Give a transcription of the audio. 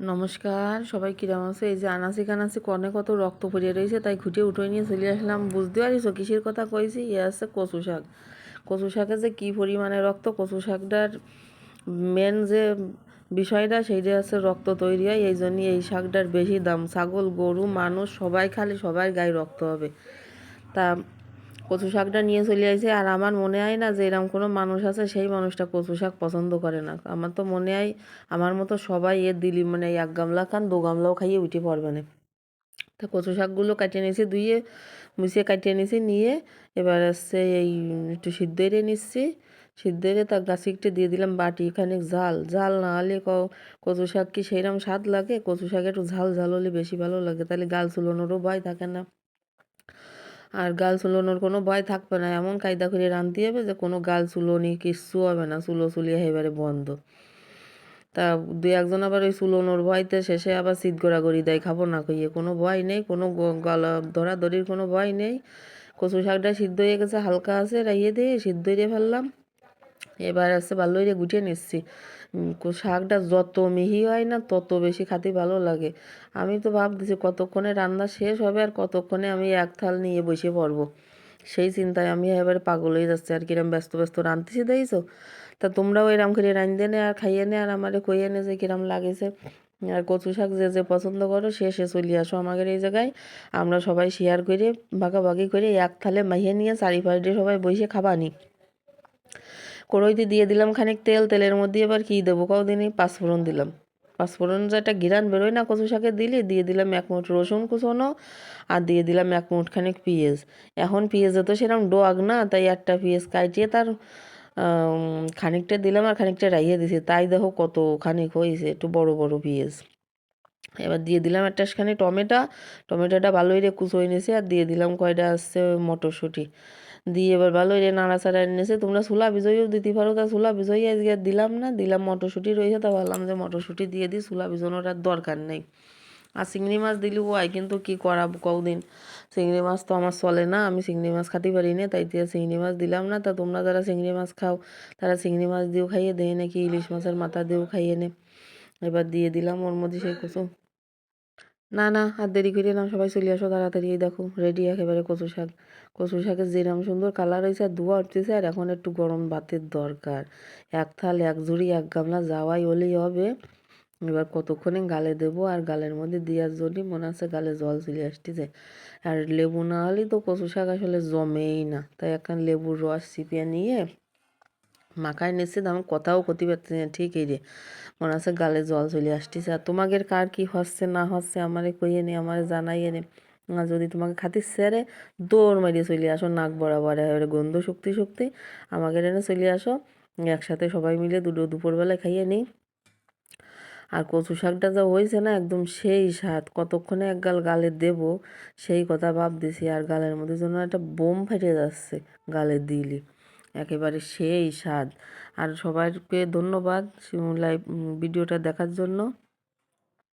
নমস্কার, সবাই কিরাম আছে? এই যে আনাসি কানাসি কনে কত রক্ত পড়িয়ে রয়েছে, তাই খুঁটিয়ে উঠে নিয়ে চলে আসলাম। বুঝতে পারিস কিসের কথা কইছি? ইয়ে আছে কচু শাক। কচু শাকে যে কী পরিমাণে রক্ত, কচু শাকটার মেন যে বিষয়টা, সেইটা আছে রক্ত তৈরি হয়। এই জন্যই এই শাকটার বেশি দাম। ছাগল, গরু, মানুষ, সবাই খালি সবাই গায়ে রক্ত হবে। তা কচু শাকটা নিয়ে চলে আসে আর আমার মনে হয় না যে এরকম কোনো মানুষ আছে, সেই মানুষটা কচু শাক পছন্দ করে না। আমার তো মনে হয় আমার মতো সবাই এর দিলি মানে এক গামলা খান, দু গামলাও খাইয়ে উঠে পড়বে না। তা কচু শাকগুলো কাটিয়ে নিয়েছি, ধুয়ে মুছিয়ে কাটিয়ে নিয়েছি, নিয়ে এবার হচ্ছে এই একটু সিদ্ধ এড়ে নিচ্ছি। সিদ্ধ এড়ে তার গাছে একটু দিয়ে দিলাম বাটি, খানিক ঝাল। ঝাল না হলে ক- কচু শাক কি সেইরকম স্বাদ লাগে? কচু শাক একটু ঝাল ঝাল হলে বেশি ভালো লাগে। তাহলে গাল চুলোনোরও ভয় থাকে না। আর গাল চুলোনোর কোনো ভয় থাকবে না। এমন কায়দা করে রাঁধতে হবে যে কোনো গাল চুলোনি কিচ্ছু হবে না। চুলো চুলিয়ে এবারে বন্ধ। তা দু একজন আবার ওই চুলোনোর ভয়তে শেষে আবার শীত গোড়াগড়ি দেয়, খাব না কইয়ে। কোনো ভয় নেই, কোনো গলা, ধরাধরির কোনো ভয় নেই। কচু শাকটা সিদ্ধ হয়ে গেছে, হালকা আছে, রাইয়ে দিয়ে সিদ্ধ দিয়ে ফেললাম। এবার আছে ভালো করে গুটিয়ে নিচ্ছি। শাকটা যত মিহি হয় না তত বেশি খাতে ভালো লাগে। আমি তো ভাবতেছি কতক্ষণে রান্না শেষ হবে আর কতক্ষণে আমি এক থাল নিয়ে বসে পড়ব। সেই চিন্তায় আমি এবারে পাগল হয়ে যাচ্ছি আর কিরম ব্যস্ত ব্যস্ত রাঁধতেছি, দেখছ? তা তোমরাও এরম করে রাঁধতে নে আর খাইয়ে নে আর আমারে কইয়ে নে যে কিরম লাগেছে। আর কচু শাক যে যে পছন্দ করো সে সে চলে আসো আমাদের এই জায়গায়। আমরা সবাই শেয়ার করে, ভাগাভাগি করে এক থালে মাইয়ে নিয়ে চারিপাশে সবাই বসে খাবানি। কড়াইতে দিয়ে দিলাম খানিক তেল, তেলের মধ্যে এবার কী দেবো কদিনই পাঁচফোড়ন দিলাম। পাঁচফোড়ন যে একটা ঘিরান বেরোয় না কচু শাকে দিলে, দিয়ে দিলাম এক মুঠ রসুন কুচোনো আর দিয়ে দিলাম এক মুঠ খানিক পেঁয়াজ। এখন পেঁয়াজে তো সেরকম ডোয়াগ না, তাই একটা পেঁয়াজ কাটিয়ে তার খানিকটা দিলাম আর খানিকটা রাইয়ে দিছি। তাই দেখো কত খানিক হয়েছে একটু বড় বড় পেঁয়াজ। এবার দিয়ে দিলাম একটা খানি টমেটো। টমেটোটা ভালো করে কুচোই নিয়েছি আর দিয়ে দিলাম কয়টা আসছে মটরশুঁটি। দিয়ে এবার ভালো করে নাড়াচাড়া এনেছে তোমরা ছোলা ভিজইও দিতে পারো, তা ছোলা ভিজই আজকে আর দিলাম না, দিলাম মটরশুঁটি রয়েছে তা ভাবলাম যে মটরশুঁটি দিয়ে দিই, ছোলা ভিজানোর আর দরকার নেই। আর চিংড়ি মাছ দিলেও হয়, কিন্তু কি করাবো কদিন চিংড়ি মাছ তো আমার চলে না, আমি চিংড়ি মাছ খেতে পারি না, তাই দিয়ে চিংড়ি মাছ দিলাম না। তা তোমরা যারা চিংড়ি মাছ খাও, তারা চিংড়ি মাছ দিয়েও খাইয়ে দেয় নাকি, ইলিশ মাছের মাথা দিয়েও খাইয়ে নে। এবার দিয়ে দিলাম ওর মধ্যে সেই কুসু না না, আর দেরি করি না সবাই চলে আসো তাড়াতাড়ি। দেখো রেডি একেবারে কচু শাক। কচু শাকের যেরকম সুন্দর কালার হয়েছে আর ধোয়া উঠতেছে, আর এখন একটু গরম ভাতের দরকার। এক থাল, এক ঝুড়ি, এক গামলা যাওয়াই হলেই হবে। এবার কতক্ষণে গালে দেবো আর গালের মধ্যে দেওয়ার জন্যই মনে আছে গালে জল চলে আসতেছে। আর লেবু না হলেই তো কচু শাক আসলে জমেই না। তাই এখন লেবুর রস চিপিয়ে নিয়ে মাখায় তো আমি কথাও করতে পারছি না। ঠিকই রে মনে হচ্ছে গালে জল চলে আসতেছে। আর তোমাদের কার কি হচ্ছে, না হচ্ছে, আমারে কইয়ে নে, আমারে জানাইয়ে নে। যদি তোমাকে খাতির সেরে দৌড় মারিয়ে চলে আসো, নাক বরাবর, এবারে গন্ধ শক্তি শক্তি, আমাকে এনে চলে আসো। একসাথে সবাই মিলে দুটো দুপুরবেলায় খাইয়ে নিই। আর কচু শাকটা যা হয়েছে না, একদম সেই স্বাদ। কতক্ষণে এক গাল গালে দেব, সেই কথা ভাবতেছি। আর গালের মধ্যে যেন একটা বোম ফেটে যাচ্ছে, গালে দিলি। একেবারে সেই স্বাদ। আর সবাইকে ধন্যবাদ লাইভ ভিডিওটা দেখার জন্য।